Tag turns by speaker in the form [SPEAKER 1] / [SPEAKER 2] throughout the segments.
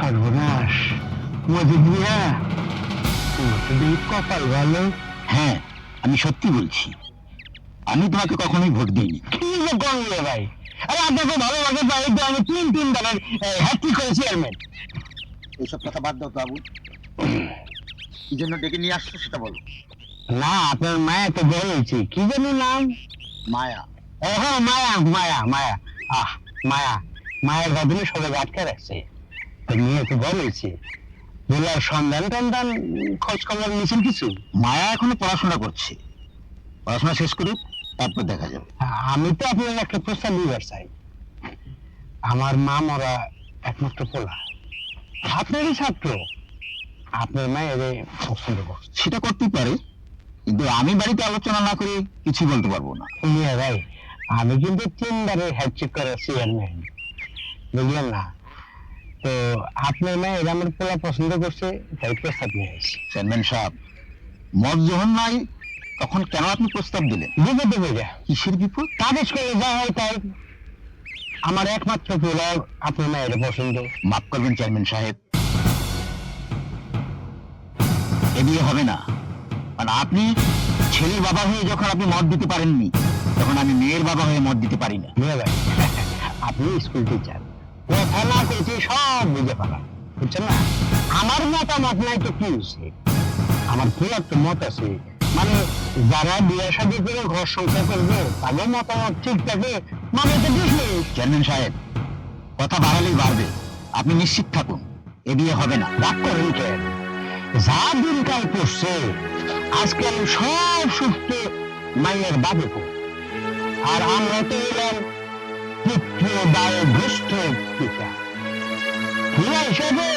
[SPEAKER 1] সর্বনাশ। মজিদ মিয়া তোমার কপাল ভালো।
[SPEAKER 2] হ্যাঁ আমি সত্যি বলছি। আমি তোমাকে কখনোই ভোট দিইনি।
[SPEAKER 1] কি যে করলে ভাই? আরে আপনাকে ভালোবাসে পাই তো আমি তিন তিন দলের হ্যাট্রিক করে চেয়ারম্যান
[SPEAKER 2] এইসব কথা বাদ দাও আবু কি জন্য ডেকে নিয়ে আসছো সেটা বলো।
[SPEAKER 1] না আপনার মায়া তো বলেছি কি যেন নাম?
[SPEAKER 2] মায়া।
[SPEAKER 1] ও মায়া মায়া মায়া। আহ মায়া। মায়ের বদলে সবাই আটকে রাখছে। নিয়ে তো দুলার সন্ধান টন্ধান খোঁজ খবর নিয়েছেন কিছু?
[SPEAKER 2] মায়া এখনও পড়াশোনা করছে। পড়াশোনা শেষ করুক, তারপর দেখা যাবে।
[SPEAKER 1] আমি তো আপনার একটা প্রস্তাব দিবার চাই। আমার মা মরা একমাত্র পোলা। আপনারই ছাত্র। আপনার মায়ের পছন্দ করছে।
[SPEAKER 2] সেটা করতেই পারে, কিন্তু আমি বাড়িতে আলোচনা না করে কিছু বলতে পারব না।
[SPEAKER 1] মিয়া ভাই, আমি কিন্তু তিনবারের হ্যাট্রিক করা চেয়ারম্যান বুঝলেন না? তো আপনার মায়ের আমার পোলা পছন্দ করছে তাই প্রস্তাব নিয়ে এসেছি
[SPEAKER 2] চেয়ারম্যান সাহেব মত যখন নাই তখন কেন আপনি প্রস্তাব দিলেন?
[SPEAKER 1] বিপদে বোঝা।
[SPEAKER 2] কিসের বিপদ?
[SPEAKER 1] কাগজ করে যা হয় তাই। আমার একমাত্র পোলা আপনার মায়ের পছন্দ।
[SPEAKER 2] মাফ করবেন চেয়ারম্যান সাহেব। এ বিয়ে হবে না। কারণ আপনি ছেলের বাবা হয়ে যখন আপনি মত দিতে পারেননি তখন আমি মেয়ের বাবা হয়ে মত দিতে পারি না।
[SPEAKER 1] আপনি স্কুল টিচার আমার মতামত নাই তো কি আমার পোলার তো মত আছে? মানে যারা বিয়ে করে ঘর করবে, তাদের মতামত ঠিক থাকে? মানে তো
[SPEAKER 2] চেয়ারম্যান সাহেব, কথা বাড়ালেই বাড়বে। আপনি নিশ্চিত থাকুন, এ বিয়ে হবে না।
[SPEAKER 1] রাগ করেন কেন যা দিনকাল পড়ছে, আজকাল সব সুস্থ মাইয়ের বাবু আর আমরা তো এলাম পুত্র দায় পিতা হিসাবে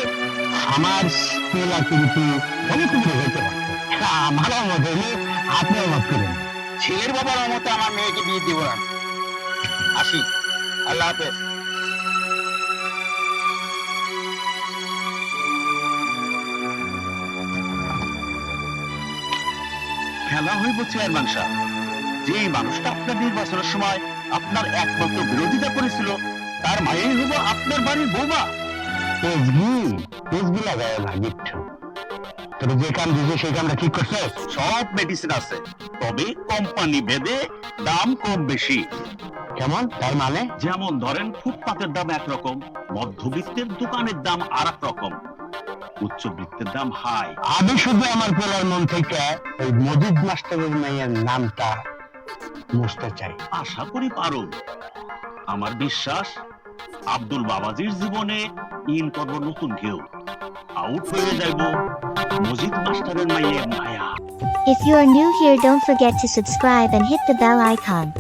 [SPEAKER 1] আমার পিলা কিন্তু অনেক কিছু পারত আমার মত হলে আপনি মত করেন
[SPEAKER 2] ছেলের বাবার মতে আমার মেয়েকে বিয়ে দিব না। আসি, আল্লাহ হাফেজ। খেলা হইব চেয়ারম্যান সাহেব যে মানুষটা আপনার নির্বাচনের সময় আপনার একমাত্র বিরোধিতা করেছিল, তার মায়েই হইব আপনার বাড়ির বৌমা।
[SPEAKER 1] তেজগি তেজগি লাগায় না তোর যে কাম দিয়েছে সেই কামটা ঠিক করছে?
[SPEAKER 2] সব মেডিসিন আছে। তবে কোম্পানি ভেদে দাম কম বেশি।
[SPEAKER 1] কেমন? তার মানে?
[SPEAKER 2] যেমন ধরেন ফুটপাতের দাম একরকম মধ্যবিত্তের দোকানের দাম আর রকম উচ্চবিত্তের দাম হাই।
[SPEAKER 1] আমি শুধু আমার পোলার মন থেকে ওই মজিদ মাস্টারের মেয়ের নামটা মুছতে চাই।
[SPEAKER 2] আশা করি পারো। আমার বিশ্বাস আব্দুল বাবাজির জীবনে ইন করব নতুন কেউ আউট হয়ে যাইব মজিদ মাস্টারের মাইয়ের মায়া
[SPEAKER 3] If you are new here don't forget to subscribe and hit the bell icon.